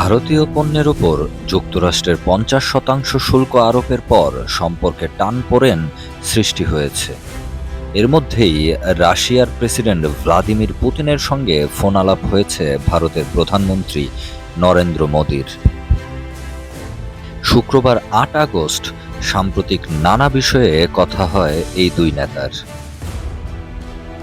ভারতীয় পণ্যের ওপর যুক্তরাষ্ট্রের পঞ্চাশ শতাংশ শুল্ক আরোপের পর সম্পর্কে টান টানপোড়েন সৃষ্টি হয়েছে। এর মধ্যেই রাশিয়ার প্রেসিডেন্ট ভ্লাদিমির পুতিনের সঙ্গে ফোন আলাপ হয়েছে ভারতের প্রধানমন্ত্রী নরেন্দ্র মোদীর। শুক্রবার আট আগস্ট সাম্প্রতিক নানা বিষয়ে কথা হয় এই দুই নেতার।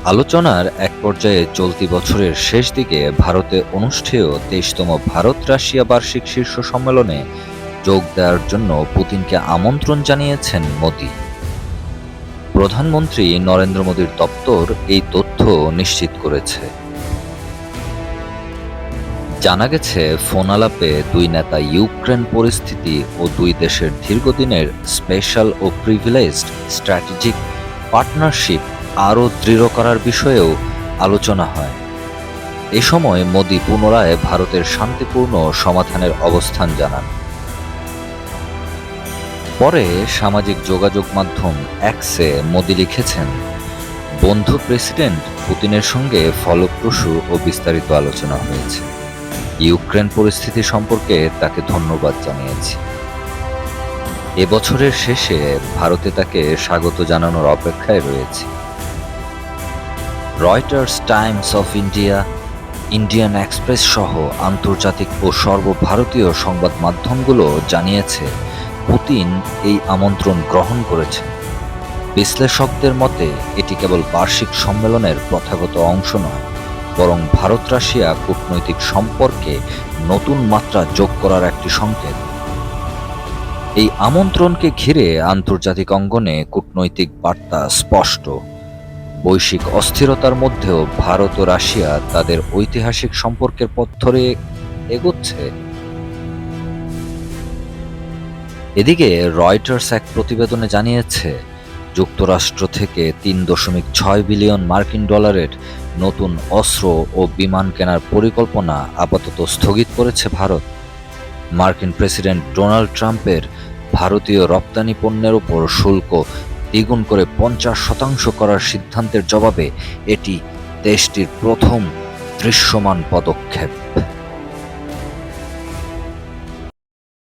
আলোচনার এক পর্যায়ে চলতি বছরের শেষ দিকে ভারতে অনুষ্ঠেয় তেইশতম ভারত রাশিয়া বার্ষিক শীর্ষ সম্মেলনে যোগ দেওয়ার জন্য পুতিনকে আমন্ত্রণ জানিয়েছেন মোদি। প্রধানমন্ত্রী নরেন্দ্র মোদীর দপ্তর এই তথ্য নিশ্চিত করেছে। জানা গেছে ফোন আলাপে দুই নেতা ইউক্রেন পরিস্থিতি ও দুই দেশের দীর্ঘদিনের স্পেশাল ও প্রিভিলেজড স্ট্র্যাটেজিক পার্টনারশিপ আরও দৃঢ় করার বিষয়েও আলোচনা হয়। এ সময় মোদি পুনরায় ভারতের শান্তিপূর্ণ সমাধানের অবস্থান জানান। পরে সামাজিক যোগাযোগ মাধ্যম অ্যাক্সে মোদি লিখেছেন, বন্ধু প্রেসিডেন্ট পুতিনের সঙ্গে ফলপ্রসূ ও বিস্তারিত আলোচনা হয়েছে। ইউক্রেন পরিস্থিতি সম্পর্কে তাকে ধন্যবাদ জানিয়েছি। এবছরের শেষে ভারতে তাকে স্বাগত জানানোর অপেক্ষায় রয়েছে। Reuters Times of India Indian Express সহ আন্তর্জাতিক ও সর্বভারতীয় সংবাদ মাধ্যমগুলো জানিয়েছে, পুতিন এই আমন্ত্রণ গ্রহণ করেছেন। বিশ্লেষকদের মতে, এটি কেবল বার্ষিক সম্মেলনের প্রথাগত অংশ নয়, বরং ভারত রাশিয়া কূটনৈতিক সম্পর্কে নতুন মাত্রা যোগ করার একটি সংকেত। এই আমন্ত্রণকে ঘিরে আন্তর্জাতিক অঙ্গনে কূটনৈতিক বার্তা স্পষ্ট। বৈশ্বিক অস্থিরতার মধ্যেও ভারত ও রাশিয়া তাদের ঐতিহাসিক সম্পর্কের পথ ধরে এগোচ্ছে। এদিকে রয়টার্স এক প্রতিবেদনে জানিয়েছে, যুক্তরাষ্ট্র থেকে তিন দশমিক ছয় বিলিয়ন মার্কিন ডলারের নতুন অস্ত্র ও বিমান কেনার পরিকল্পনা আপাতত স্থগিত করেছে ভারত। মার্কিন প্রেসিডেন্ট ডোনাল্ড ট্রাম্পের ভারতীয় রপ্তানি পণ্যের উপর শুল্ক দ্বিগুণ করে পঞ্চাশ শতাংশ করার সিদ্ধান্তের জবাবে এটি দেশটির প্রথম দৃশ্যমান পদক্ষেপ।